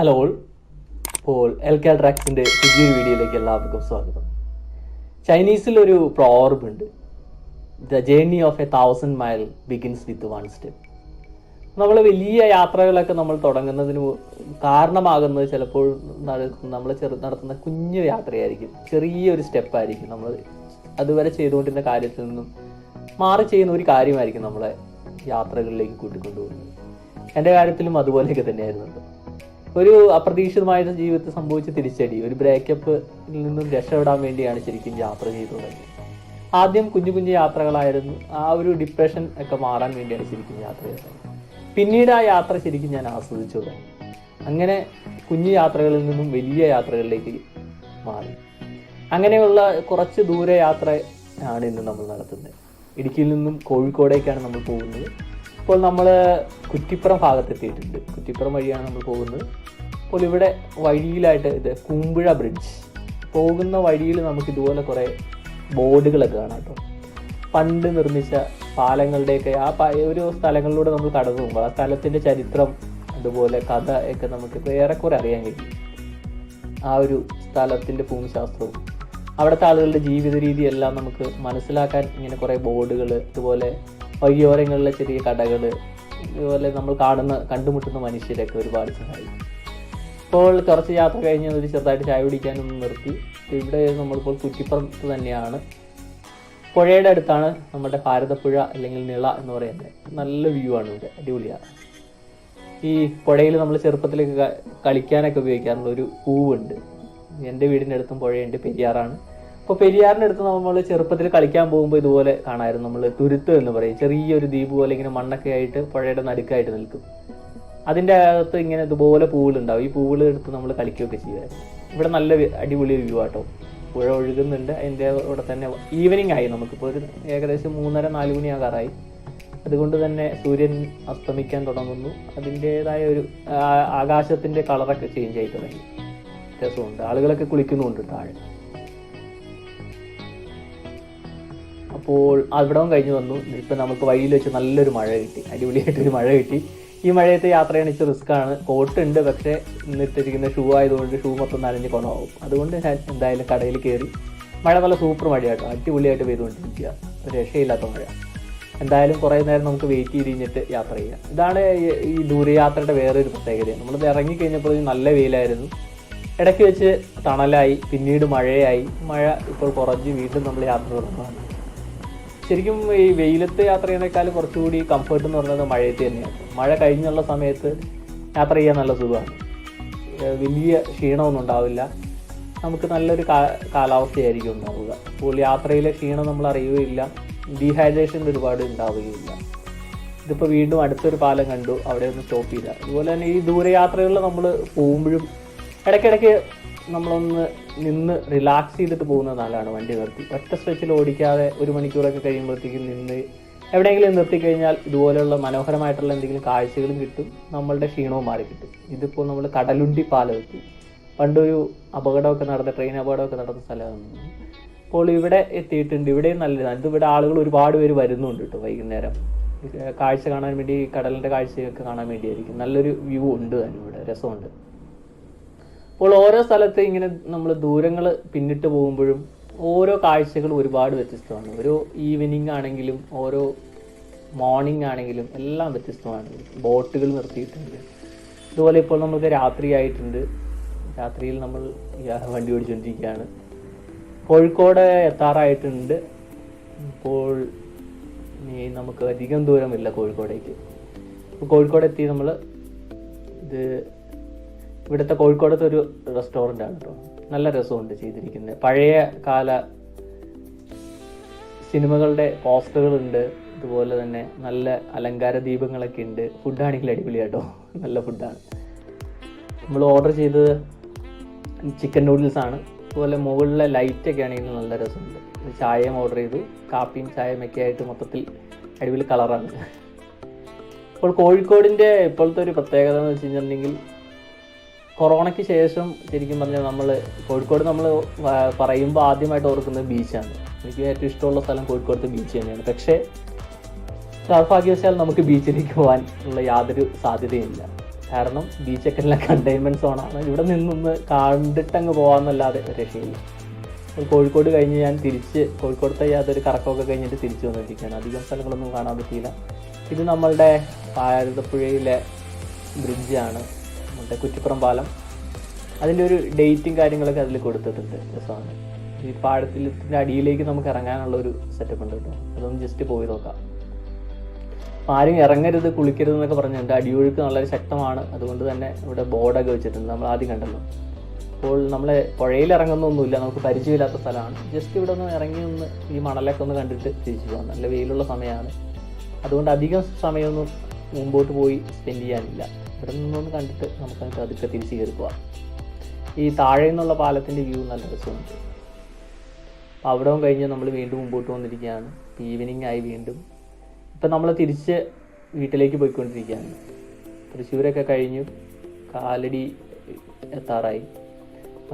Hello ഇപ്പോൾ L K ട്രാക്സിന്റെ പുതിയൊരു വീഡിയോയിലേക്ക് എല്ലാവർക്കും സ്വാഗതം. ചൈനീസിൽ ഒരു പ്രോവർബ് ഉണ്ട്. The journey of a thousand mile begins with one step നമ്മൾ വലിയ യാത്രകളൊക്കെ നമ്മൾ തുടങ്ങുന്നതിന് കാരണമാകുന്നത് ചിലപ്പോൾ നമ്മൾ ചെറു നടത്തുന്ന കുഞ്ഞു യാത്രയായിരിക്കും. ചെറിയൊരു സ്റ്റെപ്പായിരിക്കും നമ്മൾ അതുവരെ ചെയ്തുകൊണ്ടിരുന്ന കാര്യത്തിൽ നിന്നും മാറി ചെയ്യുന്ന ഒരു കാര്യമായിരിക്കും നമ്മളെ യാത്രകളിലേക്ക് കൂട്ടിക്കൊണ്ടുപോകുന്നത്. എന്റെ കാര്യത്തിലും അതുപോലെയൊക്കെ തന്നെയായിരുന്നു. ഒരു അപ്രതീക്ഷിതമായ ജീവിതത്തിൽ സംഭവിച്ച തിരിച്ചടി ഒരു ബ്രേക്കപ്പിൽ നിന്നും രക്ഷപ്പെടാൻ വേണ്ടിയാണ് ശരിക്കും യാത്ര ചെയ്തു ആദ്യം കുഞ്ഞു കുഞ്ഞു യാത്രകളായിരുന്നു. ആ ഒരു ഡിപ്രഷൻ ഒക്കെ മാറാൻ വേണ്ടിയാണ് ശരിക്കും യാത്ര ചെയ്തത്. പിന്നീട് ആ യാത്ര ശരിക്കും ഞാൻ ആസ്വദിച്ചു തുടങ്ങി അങ്ങനെ കുഞ്ഞു യാത്രകളിൽ നിന്നും വലിയ യാത്രകളിലേക്ക് മാറി. അങ്ങനെയുള്ള കുറച്ച് ദൂര യാത്ര ആണ് ഇന്ന് നമ്മൾ നടത്തുന്നത്. ഇടുക്കിയിൽ നിന്നും കോഴിക്കോടേക്കാണ് നമ്മൾ പോകുന്നത്. ഇപ്പോൾ നമ്മൾ കുറ്റിപ്പുറം ഭാഗത്തെത്തിയിട്ടുണ്ട്. കുറ്റിപ്പുറം വഴിയാണ് നമ്മൾ പോകുന്നത്. അപ്പോൾ ഇവിടെ വഴിയിലായിട്ട് ഇത് കുമ്പുഴ ബ്രിഡ്ജ് പോകുന്ന വഴിയിൽ നമുക്ക് ഇതുപോലെ കുറേ ബോർഡുകളൊക്കെ കാണാം കേട്ടോ. പണ്ട് നിർമ്മിച്ച പാലങ്ങളുടെയൊക്കെ ആ ഒരു സ്ഥലങ്ങളിലൂടെ നമ്മൾ കടന്നു പോകുമ്പോൾ ആ സ്ഥലത്തിന്റെ ചരിത്രം അതുപോലെ കഥ ഒക്കെ നമുക്ക് ഏറെക്കുറെ അറിയാൻ കഴിയും. ആ ഒരു സ്ഥലത്തിന്റെ ഭൂമിശാസ്ത്രവും അവിടുത്തെ ആളുകളുടെ ജീവിത രീതിയെല്ലാം നമുക്ക് മനസ്സിലാക്കാൻ ഇങ്ങനെ കുറേ ബോർഡുകൾ ഇതുപോലെ വഴിയോരങ്ങളിലെ ചെറിയ കടകൾ ഇതുപോലെ നമ്മൾ കാണുന്ന കണ്ടുമുട്ടുന്ന മനുഷ്യരൊക്കെ ഒരുപാട് സഹായിക്കും. ഇപ്പോൾ കുറച്ച് യാത്ര കഴിഞ്ഞ് ഒരു ചെറുതായിട്ട് ചായ കുടിക്കാനൊന്ന് നിർത്തി. ഇവിടെ നമ്മളിപ്പോൾ കുറ്റിപ്പുറത്ത് തന്നെയാണ്. പുഴയുടെ അടുത്താണ് നമ്മുടെ ഭാരതപ്പുഴ അല്ലെങ്കിൽ നിള എന്ന് പറയുന്നത്. നല്ല വ്യൂ ആണ് ഇവിടെ അടിപൊളിയാണ്. ഈ പുഴയിൽ നമ്മൾ ചെറുപ്പത്തിലേക്ക് കളിക്കാനൊക്കെ ഉപയോഗിക്കാറുള്ള ഒരു പൂവുണ്ട്. എന്റെ വീടിന്റെ അടുത്തും പുഴയുണ്ട് പെരിയാറാണ്. അപ്പോൾ പെരിയാറിന്റെ അടുത്ത് നമ്മൾ ചെറുപ്പത്തിൽ കളിക്കാൻ പോകുമ്പോൾ ഇതുപോലെ കാണാമായിരുന്നു നമ്മൾ തുരുത്ത് എന്ന് പറയും. ചെറിയൊരു ദ്വീപ് പോലെ ഇങ്ങനെ മണ്ണൊക്കെ ആയിട്ട് പുഴയുടെ നടുക്കായിട്ട് നിൽക്കും. അതിന്റെ അകത്ത് ഇങ്ങനെ ഇതുപോലെ പൂവുകളുണ്ടാവും. ഈ പൂവുകൾ എടുത്ത് നമ്മൾ കളിക്കുകയൊക്കെ ചെയ്യുമായിരുന്നു. ഇവിടെ നല്ല അടിപൊളി വ്യൂ ആട്ടോ. പുഴ ഒഴുകുന്നുണ്ട്. അതിന്റെ ഇവിടെ തന്നെ ഈവനിങ് ആയി നമുക്കിപ്പോൾ ഒരു ഏകദേശം മൂന്നര നാല് മണിയാകാറായി. അതുകൊണ്ട് തന്നെ സൂര്യൻ അസ്തമിക്കാൻ തുടങ്ങുന്നു. അതിന്റെതായ ഒരു ആകാശത്തിന്റെ കളറൊക്കെ ചേഞ്ച് ആയി തുടങ്ങി. രസമുണ്ട് ആളുകളൊക്കെ കുളിക്കുന്നുണ്ട് താഴെ. അപ്പോൾ അവിടവും കഴിഞ്ഞ് വന്നു. ഇപ്പം നമുക്ക് വഴിയിൽ വെച്ച് നല്ലൊരു മഴ കിട്ടി. അടിപൊളിയായിട്ടൊരു മഴ കിട്ടി. ഈ മഴയത്തെ യാത്രയാണ് ഇച്ചിരി റിസ്ക് ആണ്. കോട്ട് ഉണ്ട്. പക്ഷേ ഇന്നിട്ടിരിക്കുന്ന ഷൂ ആയതുകൊണ്ട് ഷൂ മൊത്തം നനഞ്ഞ് കുണമാവും. അതുകൊണ്ട് ഞാൻ എന്തായാലും കടയിൽ കയറി മഴ നല്ല സൂപ്പർ മഴയാട്ടോ. അടിപൊളിയായിട്ട് പെയ്തുകൊണ്ടിരിക്കുക. ഒരു രക്ഷയില്ലാത്ത മഴ. എന്തായാലും കുറേ നേരം നമുക്ക് വെയിറ്റ് ചെയ്ത് കഴിഞ്ഞിട്ട് യാത്ര ചെയ്യാം. ഇതാണ് ഈ- ദൂരയാത്രയുടെ വേറൊരു പ്രത്യേകത. നമ്മൾ ഇറങ്ങി നല്ല വെയിലായിരുന്നു. ഇടയ്ക്ക് വെച്ച് തണലായി. പിന്നീട് മഴയായി. മഴ ഇപ്പോൾ കുറഞ്ഞ് വീണ്ടും നമ്മൾ യാത്ര തുടങ്ങുകയാണ്. ശരിക്കും ഈ വെയിലത്ത് യാത്ര ചെയ്യുന്നതിനേക്കാൾ കുറച്ചുകൂടി കംഫർട്ട് എന്ന് പറയുന്നത് മഴയത്ത് തന്നെയാണ്. മഴ കഴിഞ്ഞുള്ള സമയത്ത് യാത്ര ചെയ്യാൻ നല്ല സുഖമാണ്. വലിയ ക്ഷീണമൊന്നും ഉണ്ടാവില്ല. നമുക്ക് നല്ലൊരു കാലാവസ്ഥയായിരിക്കും ഉണ്ടാവുക. അപ്പോൾ യാത്രയിലെ ക്ഷീണം നമ്മൾ അറിയുകയില്ല. ഡീഹൈഡ്രേഷൻ ഒരുപാട് ഉണ്ടാവുകയില്ല. ഇതിപ്പോൾ വീണ്ടും അടുത്തൊരു പാലം കണ്ടു. അവിടെ ഒന്ന് സ്റ്റോപ്പ് ചെയ്ത. അതുപോലെ തന്നെ ഈ ദൂരയാത്രകളിൽ നമ്മൾ പോകുമ്പോഴും ഇടയ്ക്കിടയ്ക്ക് നമ്മളൊന്ന് നിന്ന് റിലാക്സ് ചെയ്തിട്ട് പോകുന്നത് നല്ലതാണ് വണ്ടി നിർത്തി. ഒറ്റ സ്ട്രെച്ചിൽ ഓടിക്കാതെ ഒരു മണിക്കൂറൊക്കെ കഴിയുമ്പോഴത്തേക്കും നിന്ന് എവിടെയെങ്കിലും നിർത്തിക്കഴിഞ്ഞാൽ ഇതുപോലെയുള്ള മനോഹരമായിട്ടുള്ള എന്തെങ്കിലും കാഴ്ചകളും കിട്ടും. നമ്മളുടെ ക്ഷീണവും മാറി കിട്ടും. ഇതിപ്പോൾ നമ്മൾ കടലുണ്ടി പാലം എത്തി പണ്ടൊരു അപകടമൊക്കെ നടന്ന ട്രെയിൻ അപകടമൊക്കെ നടന്ന സ്ഥലമാണ്. ഇപ്പോൾ ഇവിടെ എത്തിയിട്ടുണ്ട്. ഇവിടെയും നല്ലതാണ്. ഇത് ഇവിടെ ആളുകൾ ഒരുപാട് പേര് വരുന്നുണ്ട് കേട്ടോ വൈകുന്നേരം. കാഴ്ച കാണാൻ വേണ്ടി കടലിന്റെ കാഴ്ചയൊക്കെ കാണാൻ വേണ്ടിയായിരിക്കും. നല്ലൊരു വ്യൂ ഉണ്ട് തന്നെ ഇവിടെ. രസമുണ്ട്. അപ്പോൾ ഓരോ സ്ഥലത്ത് ഇങ്ങനെ നമ്മൾ ദൂരങ്ങൾ പിന്നിട്ട് പോകുമ്പോഴും ഓരോ കാഴ്ചകൾ ഒരുപാട് വ്യത്യസ്തമാണ്. ഓരോ ഈവനിങ് ആണെങ്കിലും ഓരോ മോർണിംഗ് ആണെങ്കിലും എല്ലാം വ്യത്യസ്തമാണ്. ബോട്ടുകൾ നിർത്തിയിട്ടുണ്ട്. അതുപോലെ ഇപ്പോൾ നമുക്ക് രാത്രിയായിട്ടുണ്ട്. രാത്രിയിൽ നമ്മൾ വണ്ടി ഓടിച്ചുകൊണ്ടിരിക്കുകയാണ് കോഴിക്കോട് എത്താറായിട്ടുണ്ട്. ഇപ്പോൾ ഇനി നമുക്ക് അധികം ദൂരമില്ല കോഴിക്കോടേക്ക്. കോഴിക്കോട് എത്തി നമ്മൾ ഇത് ഇവിടുത്തെ കോഴിക്കോടത്തെ ഒരു റെസ്റ്റോറന്റ് ആണ് കേട്ടോ നല്ല രസമുണ്ട് ചെയ്തിരിക്കുന്നത്. പഴയ കാല സിനിമകളുടെ പോസ്റ്ററുകളുണ്ട്. അതുപോലെ തന്നെ നല്ല അലങ്കാര ദീപങ്ങളൊക്കെ ഉണ്ട്. ഫുഡാണെങ്കിൽ അടിപൊളിയാട്ടോ. നല്ല ഫുഡാണ് നമ്മൾ ഓർഡർ ചെയ്തത് ചിക്കൻ നൂഡിൽസ് ആണ്. അതുപോലെ മുകളിലെ ലൈറ്റൊക്കെ ആണെങ്കിൽ നല്ല രസമുണ്ട്. ചായയും ഓർഡർ ചെയ്തു. കാപ്പിയും ചായയും ഒക്കെ ആയിട്ട് മൊത്തത്തിൽ അടിപൊളി കളറാണ് ഇപ്പോൾ കോഴിക്കോടിന്റെ ഇപ്പോഴത്തെ ഒരു പ്രത്യേകത എന്ന് വെച്ച് കഴിഞ്ഞിട്ടുണ്ടെങ്കിൽ കൊറോണയ്ക്ക് ശേഷം ശരിക്കും പറഞ്ഞാൽ നമ്മൾ കോഴിക്കോട് നമ്മൾ പറയുമ്പോൾ ആദ്യമായിട്ട് ഓർക്കുന്നത് ബീച്ചാണ്. എനിക്ക് ഏറ്റവും ഇഷ്ടമുള്ള സ്ഥലം കോഴിക്കോടത്തെ ബീച്ച് തന്നെയാണ്. പക്ഷേ ദൗർഭാഗ്യവശാൽ നമുക്ക് ബീച്ചിലേക്ക് പോകാൻ ഉള്ള യാതൊരു സാധ്യതയുമില്ല. കാരണം ബീച്ചൊക്കെ എല്ലാം കണ്ടെയ്ൻമെന്റ് സോണാണ് ഇവിടെ നിന്നൊന്ന് കണ്ടിട്ടങ്ങ് പോകാമെന്നല്ലാതെ രക്ഷയില്ല. കോഴിക്കോട് കഴിഞ്ഞ് ഞാൻ തിരിച്ച് കോഴിക്കോടത്തെ യാതൊരു കറക്കമൊക്കെ കഴിഞ്ഞിട്ട് തിരിച്ചു വന്നിരിക്കുകയാണ്. അധികം സ്ഥലങ്ങളൊന്നും കാണാൻ പറ്റിയില്ല. ഇത് നമ്മളുടെ ഭാരതപ്പുഴയിലെ ബ്രിഡ്ജാണ് നമ്മുടെ കുറ്റിപ്പുറം പാലം. അതിന്റെ ഒരു ഡേറ്റും കാര്യങ്ങളൊക്കെ അതിൽ കൊടുത്തിട്ടുണ്ട് രസമാണ് ഈ പാടത്തിന്റെ അടിയിലേക്ക് നമുക്ക് ഇറങ്ങാനുള്ള ഒരു സെറ്റപ്പ് ഉണ്ട് കേട്ടോ. അതൊന്ന് ജസ്റ്റ് പോയി നോക്കാം. ആരും ഇറങ്ങരുത് കുളിക്കരുത് എന്നൊക്കെ പറഞ്ഞിട്ടുണ്ട്. അടിയൊഴുക്ക് വളരെ ശക്തമാണ്. അതുകൊണ്ട് തന്നെ ഇവിടെ ബോർഡൊക്കെ വെച്ചിട്ടുണ്ട്. നമ്മൾ ആദ്യം കണ്ടല്ലോ. അപ്പോൾ നമ്മൾ പുഴയിൽ ഇറങ്ങുന്നൊന്നുമില്ല. നമുക്ക് പരിചയമില്ലാത്ത സ്ഥലമാണ്. ജസ്റ്റ് ഇവിടെ ഒന്ന് ഇറങ്ങി ഒന്ന് ഈ മണലൊക്കെ ഒന്ന് കണ്ടിട്ട് തിരിച്ചു പോകാം നല്ല വെയിലുള്ള സമയമാണ്. അതുകൊണ്ട് അധികം സമയമൊന്നും മുമ്പോട്ട് പോയി സ്പെൻഡ് ചെയ്യാനില്ല. ഇവിടെ നിന്നൊന്ന് കണ്ടിട്ട് നമുക്ക് അതൊക്കെ തിരിച്ച് കയറി പോവാം. ഈ താഴെ നിന്നുള്ള പാലത്തിന്റെ വ്യൂ നല്ല രസമുണ്ട്. അവിടവും അവിടെ കഴിഞ്ഞ് നമ്മൾ വീണ്ടും മുമ്പോട്ട് വന്നിരിക്കുകയാണ്. ഈവനിങ് ആയി വീണ്ടും. ഇപ്പം നമ്മൾ തിരിച്ച് വീട്ടിലേക്ക് പോയിക്കൊണ്ടിരിക്കുകയാണ്. തൃശ്ശൂരൊക്കെ കഴിഞ്ഞു. കാലടി എത്താറായി.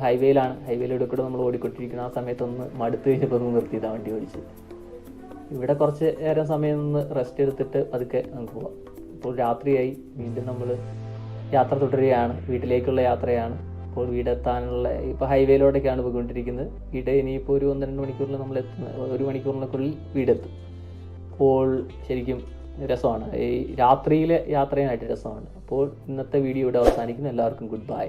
ഹൈവേയിലാണ് ഹൈവേയിലൂടെ കൂടെ നമ്മൾ ഓടിക്കൊണ്ടിരിക്കുന്ന. ആ സമയത്തൊന്ന് മടുത്ത് കഴിഞ്ഞപ്പോൾ ഒന്ന് നിർത്തിയതാണ് വണ്ടി ഓടിച്ച് ഇവിടെ കുറച്ച് നേരം സമയം ഒന്ന് റെസ്റ്റ് എടുത്തിട്ട് അതൊക്കെ നമുക്ക് പോവാം. ഇപ്പോൾ രാത്രിയായി. വീണ്ടും നമ്മൾ യാത്ര തുടരുകയാണ്. വീട്ടിലേക്കുള്ള യാത്രയാണ്. ഇപ്പോൾ വീടെത്താനുള്ള ഇപ്പോൾ ഹൈവേയിലൂടെയൊക്കെയാണ് പോയിക്കൊണ്ടിരിക്കുന്നത്. വീട് ഇനിയിപ്പോൾ ഒരു ഒന്ന് രണ്ട് മണിക്കൂറിൽ നമ്മൾ എത്തുന്ന ഒരു മണിക്കൂറിനുള്ളിൽ വീടെത്തും. അപ്പോൾ ശരിക്കും രസമാണ്. ഈ രാത്രിയിലെ യാത്രയായിട്ട് രസമാണ്. അപ്പോൾ ഇന്നത്തെ വീഡിയോ ഇവിടെ അവസാനിക്കുന്നു. എല്ലാവർക്കും ഗുഡ് ബൈ.